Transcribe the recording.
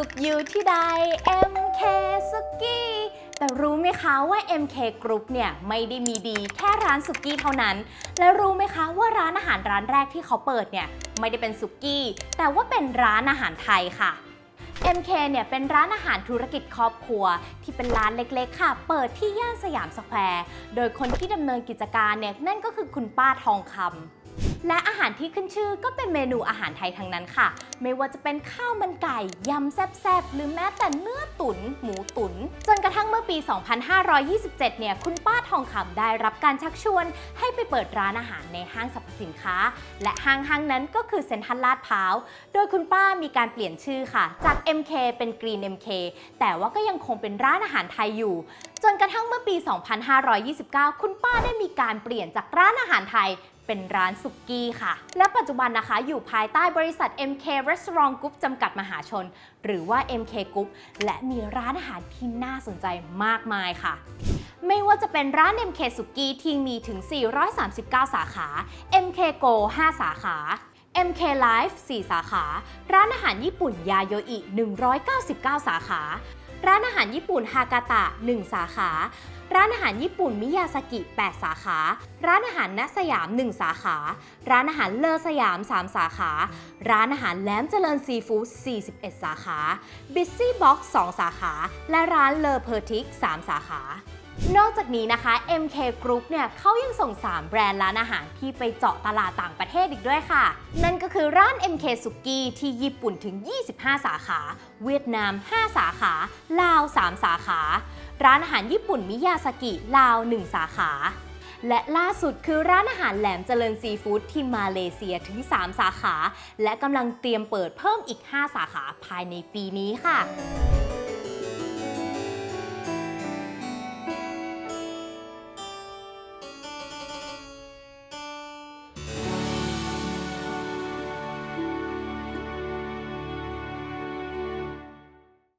สุขอยู่ที่ใด MK สุกี้ แต่รู้ไหมคะว่า MK Group เนี่ยไม่ได้มีดีแค่ร้านสุกี้เท่านั้น และรู้ไหมคะว่าร้านอาหารร้านแรกที่เขาเปิดเนี่ยไม่ได้เป็นสุกี้ แต่ว่าเป็นร้านอาหารไทยค่ะ MK เนี่ยเป็นร้านอาหารธุรกิจครอบครัว ที่เป็นร้านเล็กๆ ค่ะ เปิดที่ย่านสยามสแควร์ โดยคนที่ดำเนินกิจการเนี่ยนั่นก็คือคุณป้าทองคำ และอาหารที่ขึ้นชื่อก็เป็นเมนูอาหารไทยทั้งนั้นค่ะ ไม่ว่าจะเป็นข้าวมันไก่ ยำแซ่บๆ หรือแม้แต่เนื้อตุน๋นหมูตุน๋นจนกระทั่งเมื่อปี 2527 เนี่ย คุณป้าทองคำได้รับการชักชวน ให้ไปเปิดร้านอาหารในห้างสรรพสินค้า และห้างห้างนั้นก็คือเซ็นทรัลลาดพร้าว โดยคุณป้ามีการเปลี่ยนชื่อค่ะ จาก MK เป็น Green MK แต่ว่าก็ยังคงเป็นร้านอาหารไทยอยู่ จนกระทั่งเมื่อปี 2529 คุณป้าได้มีการเปลี่ยนจากร้านอาหารไทย เป็นร้านสุกี้ค่ะ และปัจจุบันนะคะ อยู่ภายใต้บริษัท MK Restaurant Group จำกัดมหาชน หรือว่า MK Group และมีร้านอาหารที่น่าสนใจมากมายค่ะไม่ว่าจะเป็นร้าน MK สุกี้ที่มีถึง 439 สาขา MK Go 5 สาขา MK Life 4 สาขา ร้านอาหารญี่ปุ่นยาโยอิ 199 สาขา ร้านอาหารญี่ปุ่นฮากาตะ 1 สาขา ร้านอาหารญี่ปุ่นมิยาสกิ 8 สาขา ร้านอาหารณสยาม 1 สาขา ร้านอาหารเลอสยาม 3 สาขา ร้านอาหารแหลมเจริญซีฟู้ด 41 สาขา บิซซี่บ็อกซ์ 2 สาขา และร้านเลอเพอร์ทิก 3 สาขา นอกจากนี้นะคะ MK Group เนี่ยเขายังส่ง 3 แบรนด์ร้านอาหารที่ไปเจาะตลาดต่างประเทศอีกด้วยค่ะ นั่นก็คือร้าน MK s u k i ที่ญี่ปุ่นถึง 25 สาขา เวียดนาม 5 สาขา ลาว 3 สาขา ร้านอาหารญี่ปุ่นมิยาสกิ ลาว 1 สาขา และล่าสุดคือร้านอาหารแหลมเจริญซีฟู้ดที่มาเลเซียถึง 3 สาขา และกำลังเตรียมเปิดเพิ่มอีก 5 สาขาภายในปีนี้ค่ะ